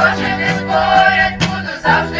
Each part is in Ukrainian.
ангел-хранитель, і я теж десь поряд буду завжди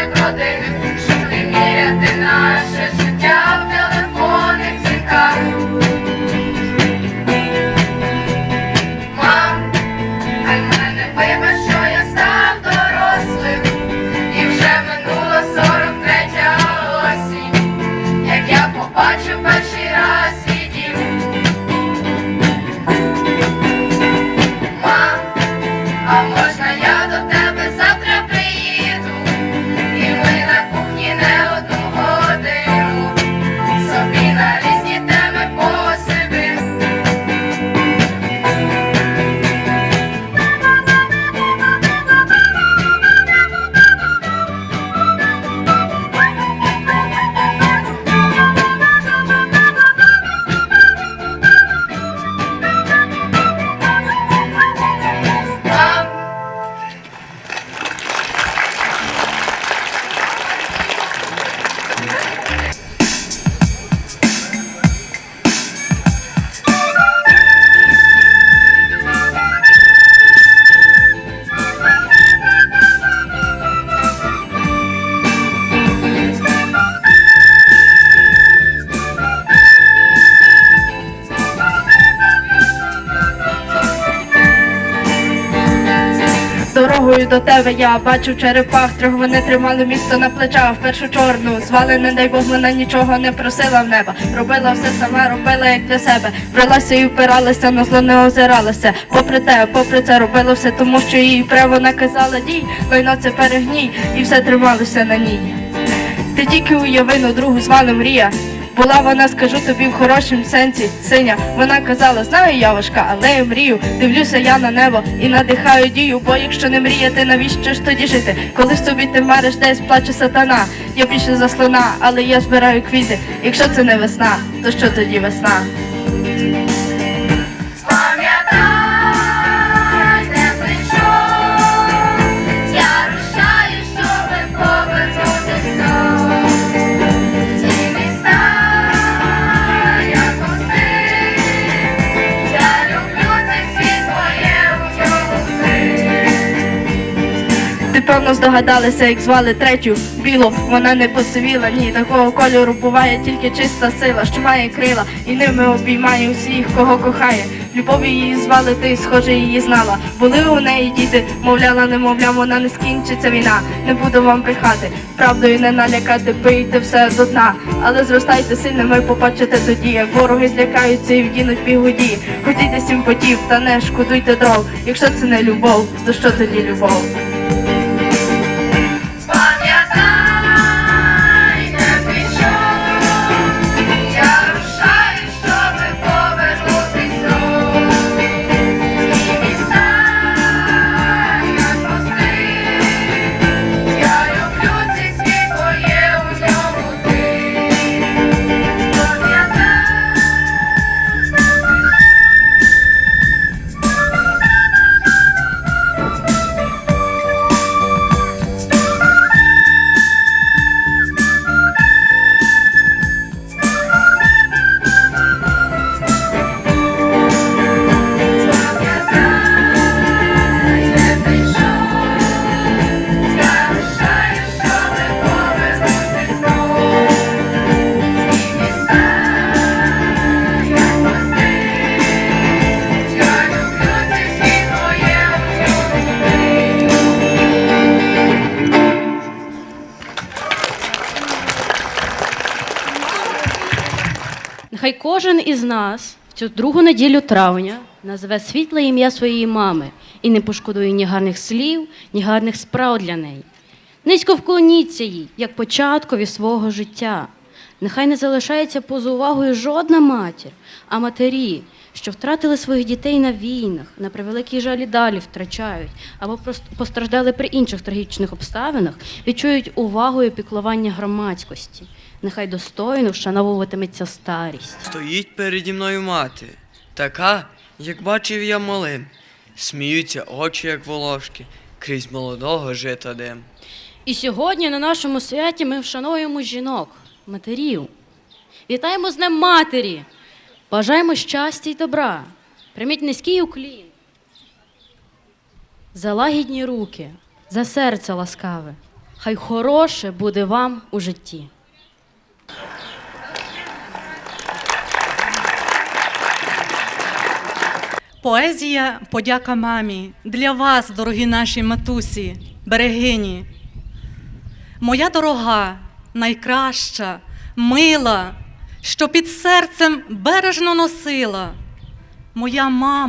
до тебе я бачу черепах, трьох вони тримали місто на плечах, першу чорну, звали, не дай Бог, вона нічого не просила в неба. Робила все сама, робила як для себе. Бралася і впиралася, на зло не озиралася. Попри те, попри це робила все, тому що їй право наказала дій, лайно це перегній, і все трималося на ній. Ти тільки уяви на другу звану Мрія. Була вона, скажу тобі, в хорошім сенсі синя. Вона казала, знаю я важка, але я мрію. Дивлюся я на небо і надихаю дію. Бо якщо не мріяти, навіщо ж тоді жити? Коли в собі ти мариш, десь плаче сатана. Я більше за слона, але я збираю квіти. Якщо це не весна, то що тоді весна? Ти певно здогадалися, як звали третю білу. Вона не посивіла, ні, такого кольору буває тільки чиста сила, що має крила, і ними обіймає усіх, кого кохає. Любові її звали, ти схоже її знала. Були у неї діти, мовляла, немовля, вона не скінчиться війна. Не буду вам брехати, правдою не налякати, пийте все до дна. Але зростайте сильними, побачите тоді, як вороги злякаються і вдінуть пігоді. Хотійте сім потів, та не шкодуйте дров. Якщо це не любов, то що тоді любов? Із нас в цю другу неділю травня назве світле ім'я своєї мами і не пошкодує ні гарних слів, ні гарних справ для неї. Низько вклоніться їй, як початкові свого життя. Нехай не залишається поза увагою жодна матір, а матері, що втратили своїх дітей на війнах, на превеликий жаль і далі втрачають, або постраждали при інших трагічних обставинах, відчують увагу і піклування громадськості. Нехай достойно вшановуватиметься старість. Стоїть переді мною мати, така, як бачив я малим. Сміються очі, як волошки, крізь молодого жита дим. І сьогодні на нашому святі ми вшануємо жінок, матерів. Вітаємо з Днем матері! Бажаємо щастя й добра. Прийміть низький уклін. За лагідні руки, за серце ласкаве. Хай хороше буде вам у житті. Поезія подяка мамі для вас, дорогі наші матусі, берегині. Моя дорога, найкраща, мила, що під серцем бережно носила. Моя мама.